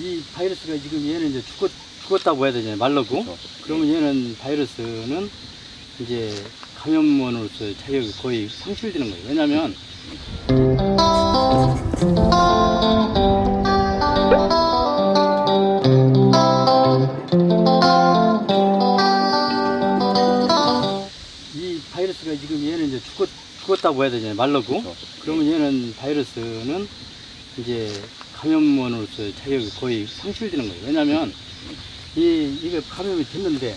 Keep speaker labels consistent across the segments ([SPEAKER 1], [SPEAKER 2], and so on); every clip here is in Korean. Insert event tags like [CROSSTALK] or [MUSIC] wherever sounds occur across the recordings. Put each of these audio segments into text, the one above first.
[SPEAKER 1] 이 바이러스가 지금 얘는 이제 죽었, 죽었다고 해야 되잖아요. 말르고.
[SPEAKER 2] 그렇죠.
[SPEAKER 1] 그러면 얘는 바이러스는 이제 감염원으로서 자격이 거의 상실되는 거예요. 왜냐면 이 바이러스가 지금 얘는 이제 죽었, 죽었다고 해야 되잖아요. 말르고.
[SPEAKER 2] 그렇죠.
[SPEAKER 1] 그러면 얘는 바이러스는 이제 감염원으로서 자격이 거의 상실되는 거예요. 왜냐면 이, 이게 감염이 됐는데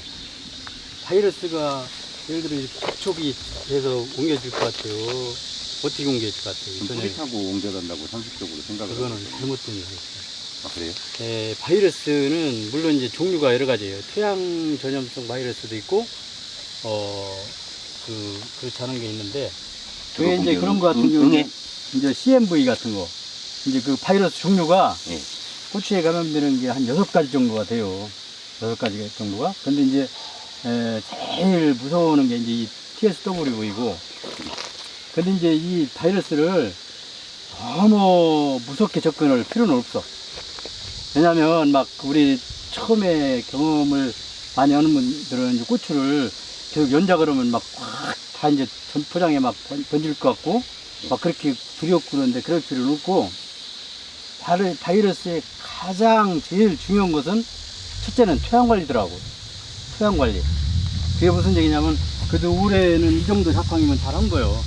[SPEAKER 1] 바이러스가 예를 들어 접촉이 돼서 옮겨질 것 같아요. 어떻게 옮겨질 것 같아요?
[SPEAKER 2] 좀
[SPEAKER 1] 전혀
[SPEAKER 2] 뿌리 타고 옮겨간다고 상식적으로 생각을
[SPEAKER 1] 그거는. 잘못된 얘기예요.
[SPEAKER 2] 아, 그래요?
[SPEAKER 1] 에, 바이러스는 물론 이제 종류가 여러 가지예요. 토양 전염성 바이러스도 있고, 어, 그, 그렇지 않은 게 있는데, 왜 이제 그런 거 같은
[SPEAKER 2] 응,
[SPEAKER 1] 경우는? 이제 CMV 같은 거, 이제 그 바이러스 종류가
[SPEAKER 2] 예.
[SPEAKER 1] 고추에 감염되는 게 한 여섯 가지 정도가 돼요. 여섯 가지 정도가. 근데 이제, 에, 제일 무서워하는 게 이제 이 TSW이고, 근데 이제 이 바이러스를 너무 무섭게 접근할 필요는 없어. 왜냐면 막 우리 처음에 경험을 많이 하는 분들은 이제 고추를 계속 연자 그러면 막 확 다 이제 전- 포장에 막 번- 번질 것 같고 막 그렇게 두렵고 그런데 그럴 필요는 없고 바이러스의 가장 제일 중요한 것은 첫째는 토양 관리더라고. 토양 관리. 그게 무슨 얘기냐면 그래도 올해는 이 정도 작황이면 잘한 거예요.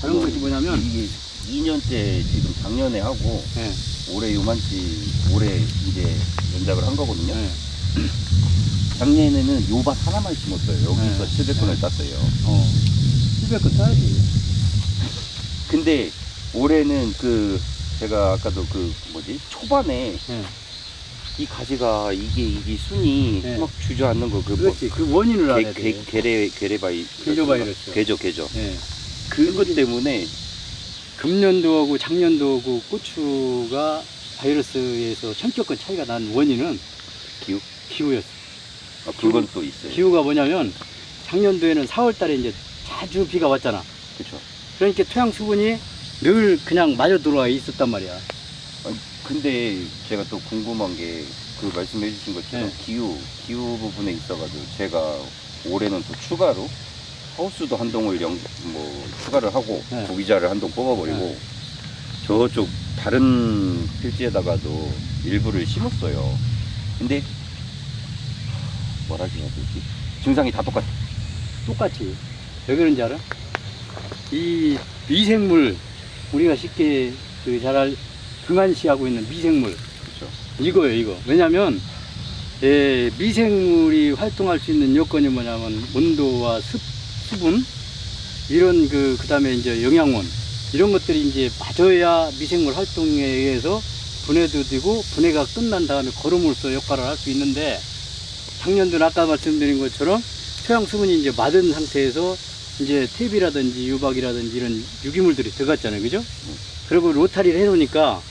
[SPEAKER 1] 다른 것이 뭐냐면
[SPEAKER 2] 이게 2년째 지금 작년에 하고
[SPEAKER 1] 예,
[SPEAKER 2] 올해 요만치 올해 이제 연작을 한 거거든요.
[SPEAKER 1] 예, [CLEARS THROAT]
[SPEAKER 2] 작년에는 요밭 하나만 심었어요. 여기서
[SPEAKER 1] 네.
[SPEAKER 2] 700건을
[SPEAKER 1] 네.
[SPEAKER 2] 땄어요.
[SPEAKER 1] 어. 700건 따야지.
[SPEAKER 2] 근데 올해는 그 제가 아까도 그 뭐지 초반에
[SPEAKER 1] 예.
[SPEAKER 2] 이 가지가 이게 이게 순이
[SPEAKER 1] 네.
[SPEAKER 2] 막 주저앉는 거그 뭐,
[SPEAKER 1] 그렇지. 그 원인을 알아야
[SPEAKER 2] 게,
[SPEAKER 1] 돼.
[SPEAKER 2] 게, 게레 게레바이
[SPEAKER 1] 괴조 바이러스.
[SPEAKER 2] 개조 개조
[SPEAKER 1] 예.
[SPEAKER 2] 그것 때문에
[SPEAKER 1] 금년도 하고 작년도 하고 고추가 바이러스에서 성격과 차이가 난 원인은
[SPEAKER 2] 기후
[SPEAKER 1] 기후였어.
[SPEAKER 2] 아, 그건 또 있어요.
[SPEAKER 1] 기후가 뭐냐면 작년도에는 4월 달에 이제 자주 비가 왔잖아.
[SPEAKER 2] 그렇죠.
[SPEAKER 1] 그러니까 토양 수분이 늘 그냥 마저 들어와 있었단 말이야.
[SPEAKER 2] 근데 제가 또 궁금한 게 그 말씀해 주신 것처럼
[SPEAKER 1] 네.
[SPEAKER 2] 기후 기후 부분에 있어가지고 제가 올해는 또 추가로 하우스도 한 동을 영, 뭐 추가를 하고
[SPEAKER 1] 네.
[SPEAKER 2] 구기자를 한 동 뽑아버리고 저쪽 다른 필지에다가도 일부를 심었어요. 근데 뭐라 해야 되지? 증상이 다 똑같아.
[SPEAKER 1] 똑같이. 왜 그런지 알아? 이 미생물, 우리가 쉽게 그 잘 등한시하고 있는 미생물,
[SPEAKER 2] 그렇죠.
[SPEAKER 1] 이거예요, 이거. 왜냐면, 예, 미생물이 활동할 수 있는 요건이 뭐냐면, 온도와 습, 수분, 이런 그, 그 다음에 이제 영양원, 이런 것들이 이제 맞아야 미생물 활동에 의해서 분해도 되고, 분해가 끝난 다음에 거름으로서 역할을 할 수 있는데, 작년도는 아까 말씀드린 것처럼 토양 수분이 이제 맞은 상태에서 이제 탭이라든지 유박이라든지 이런 유기물들이 들어갔잖아요. 그죠? 그리고 로타리를 해놓으니까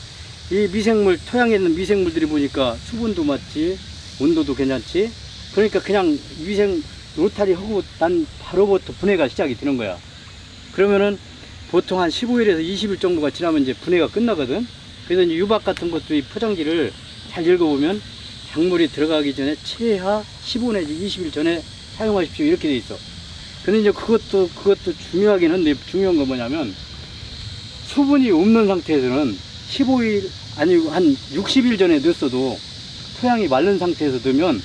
[SPEAKER 1] 이 미생물, 토양에 있는 미생물들이 보니까 수분도 맞지, 온도도 괜찮지. 그러니까 그냥 미생, 로타리 하고 난 바로부터 분해가 시작이 되는 거야. 그러면은 보통 한 15일에서 20일 정도가 지나면 이제 분해가 끝나거든. 그래서 이제 유박 같은 것도 이 포장지를 잘 읽어보면 작물이 들어가기 전에 최하 15 내지 20일 전에 사용하십시오. 이렇게 돼 있어. 근데 이제 그것도, 그것도 중요하긴 한데 중요한 건 뭐냐면 수분이 없는 상태에서는 15일 아니고 한 60일 전에 넣었어도 토양이 마른 상태에서 넣으면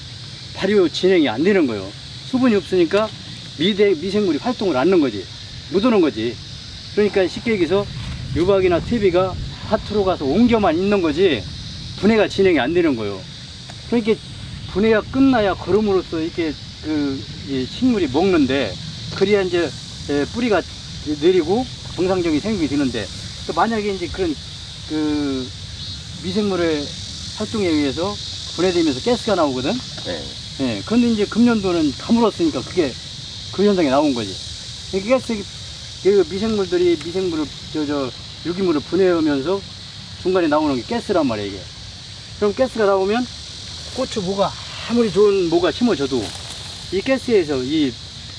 [SPEAKER 1] 발효 진행이 안 되는 거예요. 수분이 없으니까 미대, 미생물이 활동을 안 하는 거지. 못 오는 거지. 그러니까 쉽게 얘기해서 유박이나 퇴비가 밭으로 가서 옮겨만 있는 거지 분해가 진행이 안 되는 거예요. 그러니까 분해가 끝나야 걸음으로써 이렇게 그 식물이 먹는데 그래야 이제 에, 뿌리가 내리고 정상적인 생육이 되는데 또 만약에 이제 그런 그 미생물의 활동에 의해서 분해되면서 가스가 나오거든.
[SPEAKER 2] 네.
[SPEAKER 1] 예. 근데 이제 금년도는 가물었으니까 그게 그 현상이 나온 거지. 이 가스 그 미생물들이 미생물을 저 저 유기물을 분해하면서 중간에 나오는 게 가스란 말이야 이게. 그럼 가스가 나오면 고추 모가 아무리 좋은 모가 심어져도 이 가스에서 이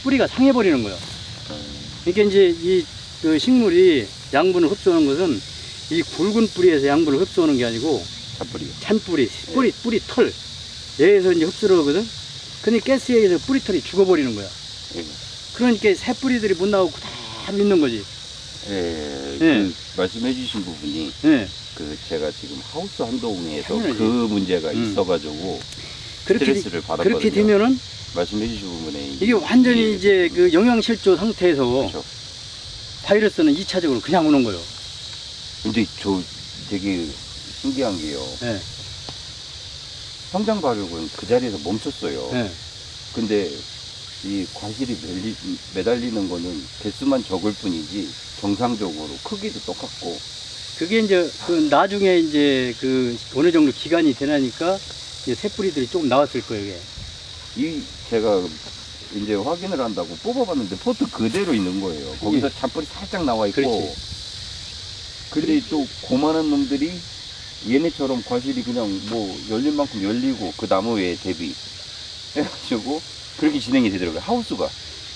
[SPEAKER 1] 뿌리가 상해버리는 거야. 그러니까 이제 이 그 식물이 양분을 흡수하는 것은 이 굵은 뿌리에서 양분을 흡수하는 게 아니고
[SPEAKER 2] 잡뿌리요.
[SPEAKER 1] 찬뿌리, 뿌리, 뿌리 털. 얘에서 이제 흡수를 하거든? 근데 가스에 의해서 뿌리 털이 죽어버리는 거야.
[SPEAKER 2] 예.
[SPEAKER 1] 그러니까 새 뿌리들이 못 나오고 그대로 있는 거지.
[SPEAKER 2] 예,
[SPEAKER 1] 예.
[SPEAKER 2] 그 말씀해주신 부분이
[SPEAKER 1] 예.
[SPEAKER 2] 그 제가 지금 하우스 한동에서
[SPEAKER 1] 당연하지.
[SPEAKER 2] 그 문제가
[SPEAKER 1] 음.
[SPEAKER 2] 있어가지고
[SPEAKER 1] 그렇게, 되-
[SPEAKER 2] 스트레스를 받았거든요.
[SPEAKER 1] 그렇게 되면은
[SPEAKER 2] 말씀해 주신 부분에
[SPEAKER 1] 이게 완전히 이제 그 영양실조 상태에서
[SPEAKER 2] 그렇죠.
[SPEAKER 1] 바이러스는 2차적으로 그냥 오는 거예요.
[SPEAKER 2] 근데 저 되게 신기한 게요.
[SPEAKER 1] 예.
[SPEAKER 2] 성장 발육은 그 자리에서 멈췄어요.
[SPEAKER 1] 예.
[SPEAKER 2] 근데 이 과실이 매리, 매달리는 거는 개수만 적을 뿐이지 정상적으로 크기도 똑같고
[SPEAKER 1] 그게 이제 그 나중에 이제 그 어느 정도 기간이 되나니까 이제 새 뿌리들이 조금 나왔을 거예요. 이게.
[SPEAKER 2] 이 제가 이제 확인을 한다고 뽑아봤는데 포트 그대로 있는 거예요. 거기서 잔뿌리 살짝 나와 있고.
[SPEAKER 1] 예. 그렇지.
[SPEAKER 2] 근데 또 고만한 놈들이 얘네처럼 과실이 그냥 뭐 열린 만큼 열리고 그 나무에 대비 해가지고 그렇게 진행이 되더라고요. 하우스가.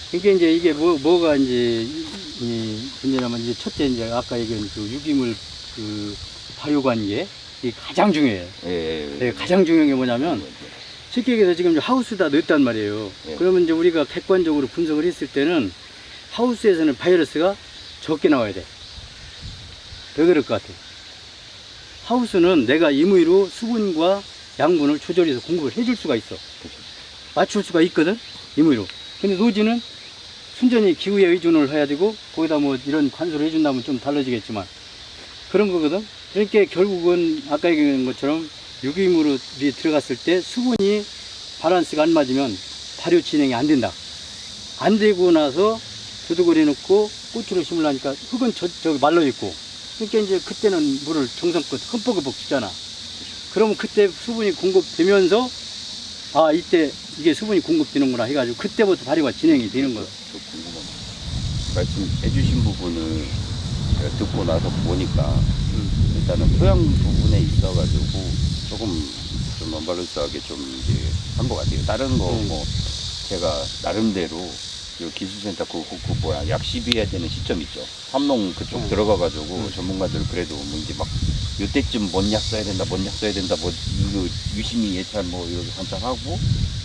[SPEAKER 1] 그러니까 이제 이게 뭐, 뭐가 이제, 이, 이 문제냐면 이제 첫째 이제 아까 얘기한 그 유기물 그 발효 관계 이게 가장 중요해요.
[SPEAKER 2] 예.
[SPEAKER 1] 네, 가장 중요한 게 뭐냐면 쉽게 얘기해서 지금 하우스다 넣었단 말이에요.
[SPEAKER 2] 예.
[SPEAKER 1] 그러면 이제 우리가 객관적으로 분석을 했을 때는 하우스에서는 바이러스가 적게 나와야 돼. 왜 그럴 것 같아요? 하우스는 내가 임의로 수분과 양분을 조절해서 공급을 해줄 수가 있어. 맞출 수가 있거든? 임의로. 근데 노지는 순전히 기후에 의존을 해야 되고, 거기다 뭐 이런 관수를 해준다면 좀 달라지겠지만, 그런 거거든? 그러니까 결국은 아까 얘기한 것처럼 유기물이 들어갔을 때 수분이 바란스가 안 맞으면 발효 진행이 안 된다. 안 되고 나서 두둑을 해놓고 고추를 심으려니까 흙은 저, 저기 말라 있고. 그러니까 이제 그때는 물을 정성껏 흠뻑흠뻑 주잖아. 그러면 그때 수분이 공급되면서 아, 이때 이게 수분이 공급되는구나 해가지고 그때부터 발효가 진행이 되는 거야.
[SPEAKER 2] 저 궁금합니다. 말씀해 주신 부분을 제가 듣고 나서 보니까 일단은 토양 부분에 있어가지고 조금 좀 언밸런스하게 좀 이제 한 것 같아요. 다른 거
[SPEAKER 1] 음.
[SPEAKER 2] 뭐 제가 나름대로 요 기술센터 그, 그, 그 뭐야 약 시비해야 되는 시점 있죠. 삼농 그쪽
[SPEAKER 1] 음.
[SPEAKER 2] 들어가가지고
[SPEAKER 1] 음.
[SPEAKER 2] 전문가들 그래도 뭐 이제 막 요때쯤 뭔 약 써야 된다, 뭔 약 써야 된다, 뭐 이거 유심히 예찬 뭐 이렇게 한창하고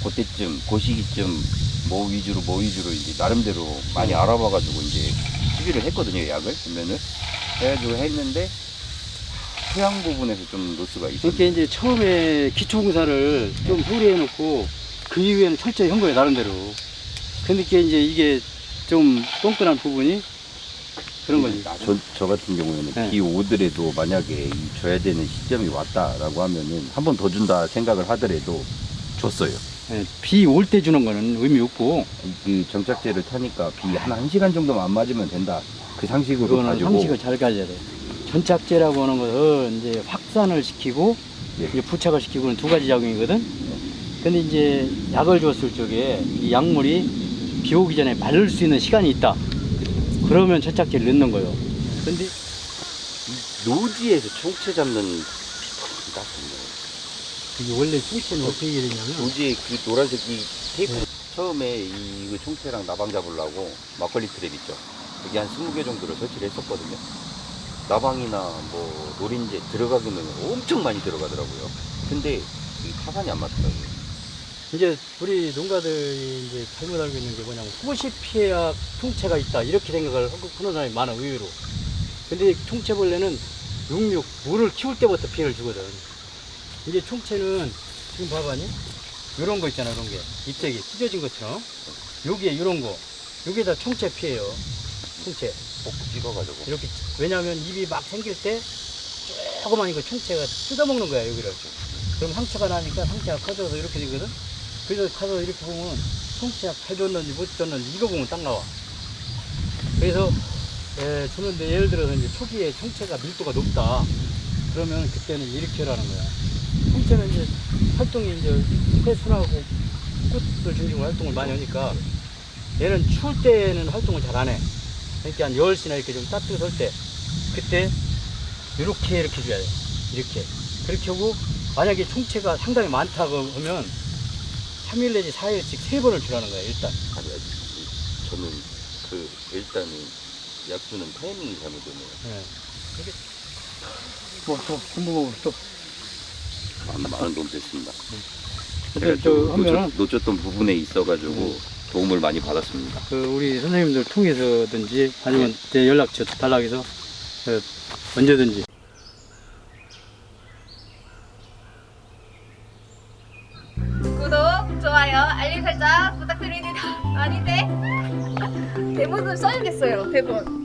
[SPEAKER 2] 그때쯤 그 시기쯤 뭐 위주로 뭐 위주로 이제 나름대로 많이
[SPEAKER 1] 음.
[SPEAKER 2] 알아봐가지고 이제 시비를 했거든요 약을 보면은 해가지고 했는데 토양 부분에서 좀 로스가 있어요.
[SPEAKER 1] 그러니까 이제 처음에 기초공사를 좀 소리해 놓고 그 이후에는 철저히 한 거예요, 나름대로. 근데 이게 이제 이게 좀 똥끈한 부분이 그런 거지.
[SPEAKER 2] 저, 저 같은 경우에는
[SPEAKER 1] 네.
[SPEAKER 2] 비 오더라도 만약에 이 줘야 되는 시점이 왔다라고 하면은 한 번 더 준다 생각을 하더라도 줬어요.
[SPEAKER 1] 예, 비올 때 주는 거는 의미 없고,
[SPEAKER 2] 그 정착제를 타니까 비 한 1시간 정도만 안 맞으면 된다. 그 상식으로
[SPEAKER 1] 그거는
[SPEAKER 2] 가지고
[SPEAKER 1] 상식을 잘 가져야 돼. 전착제라고 하는 것은 이제 확산을 시키고,
[SPEAKER 2] 예.
[SPEAKER 1] 이제 부착을 시키고는 두 가지 작용이거든. 근데 이제 약을 줬을 적에 이 약물이 비 오기 전에 마를 수 있는 시간이 있다. 그러면 전착제를 넣는 거예요. 근데
[SPEAKER 2] 노지에서 총체 잡는 비법이 같은데
[SPEAKER 1] 이게 원래 충치는 어떻게 되냐면,
[SPEAKER 2] 노지에 그 노란색 이 테이프
[SPEAKER 1] 네.
[SPEAKER 2] 처음에 이 총체랑 나방 잡으려고 막걸리 트랩 있죠. 여기 한 20개 정도를 설치를 했었거든요. 나방이나 뭐 노린재 들어가기는 엄청 많이 들어가더라고요. 근데 이 타산이 안 맞더라고요.
[SPEAKER 1] 이제 우리 농가들이 이제 잘못 알고 있는 게 뭐냐면 후식 피해약 총체가 있다 이렇게 생각을 하고 하는 사람이 많아 의외로. 근데 총체벌레는 육육 물을 키울 때부터 피해를 주거든. 이제 총체는 지금 봐봐니? 요런 거 있잖아 이런 게. 잎색이 찢어진 것처럼. 여기에 요런 거. 여기에다 총체 피해요. 총체
[SPEAKER 2] 복 찍어가지고.
[SPEAKER 1] 이렇게 왜냐하면 입이 막 생길 때 조그만 이거 총체가 뜯어먹는 거야 여기를 그럼 상처가 나니까 상처가 커져서 이렇게 되거든? 그래서 가서 이렇게 보면 총체가 잘 줬는지 못 줬는지 이거 보면 딱 나와. 그래서 에, 주는데 예를 들어서 이제 초기에 총체가 밀도가 높다. 그러면 그때는 이렇게 하라는 거야. 총체는 이제 활동이 이제 폐순하고 꽃을 중심으로 활동을 많이 하니까 얘는 추울 때는 활동을 잘 안 해. 그러니까 한 10시나 이렇게 좀 따뜻할 때 그때 이렇게 이렇게 줘야 돼. 이렇게. 그렇게 하고 만약에 총체가 상당히 많다고 하면 3일 내지 4일씩 3번을 주라는 거야, 일단.
[SPEAKER 2] 아니, 아니, 저는 그 일단은 약 주는 타이밍이 잘못되네요.
[SPEAKER 1] 예. 이게 뭐, 또, 먹어, 또.
[SPEAKER 2] 많은, 많은 도움 됐습니다. 제가 저좀
[SPEAKER 1] 하면은
[SPEAKER 2] 놓쳤, 놓쳤던 부분에 있어가지고 도움을 많이 받았습니다.
[SPEAKER 1] 그 우리 선생님들 통해서든지 아니면 제 연락처 달락해서 그 언제든지
[SPEAKER 3] 구독, 좋아요, 알림 설정 부탁드립니다. 아닌데? [LAUGHS] 대본을 써야겠어요, 대본.